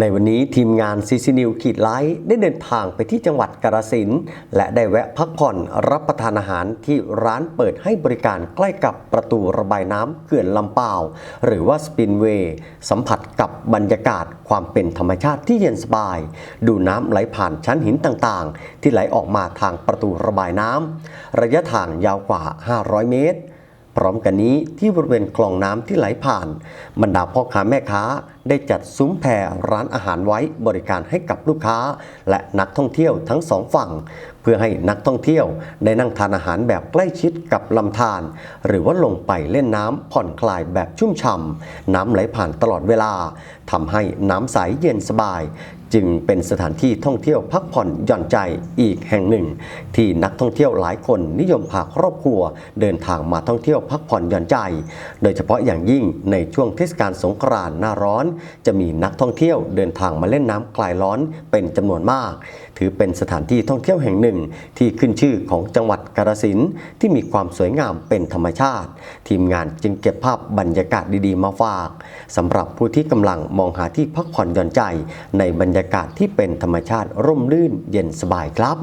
ในวันนี้ทีมงานซีซีนิวขีดไลท์ได้เดินทางไปที่จังหวัดกาฬสินและได้แวะพักผ่อนรับประทานอาหารที่ร้านเปิดให้บริการใกล้กับประตูระบายน้ำเขื่อนลำเปาหรือว่าสปินเวย์สัมผัสกับบรรยากาศความเป็นธรรมชาติที่เย็นสบาย ดูน้ำไหลผ่านชั้นหินต่างๆ ที่ไหลออกมาทางประตูระบายน้ำระยะทางยาวกว่า 500 เมตร พร้อมกันนี้ที่บริเวณคลองน้ำที่ไหลผ่านบรรดาพ่อค้าแม่ค้า ได้จัดซุ้มแพรร้านอาหารไว้บริการให้กับลูกค้า และนักท่องเที่ยวทั้งสองฝั่ง เพื่อให้นักท่องเที่ยวได้นั่งทานอาหารแบบใกล้ชิดกับลำธารหรือว่าลงไปเล่นน้ำผ่อนคลายแบบชุ่มฉ่ำน้ำไหลผ่านตลอดเวลาทำให้น้ำใสเย็นสบาย จึงเป็นสถานที่ท่องเที่ยวพักผ่อนหย่อนใจอีกแห่งหนึ่ง ที่นักท่องเที่ยวหลายคนนิยมพาครอบครัว เดินทางมาท่องเที่ยวพักผ่อนหย่อนใจ โดยเฉพาะอย่างยิ่งในช่วงเทศกาลสงกรานต์หน้าร้อนจะมีนักท่องเที่ยวเดินทางมาเล่นน้ำคลายร้อนเป็นจำนวนมาก ถือเป็นสถานที่ท่องเที่ยวแห่งหนึ่ง ที่ขึ้นชื่อของจังหวัดกาฬสินธุ์ที่มีความสวยงามเป็นธรรมชาติ ทีมงานจึงเก็บภาพบรรยากาศดีๆ มาฝากสำหรับผู้ที่กำลังมองหาที่พักผ่อนหย่อนใจ ในบรรยากาศที่เป็นธรรมชาติร่มรื่นเย็นสบายครับ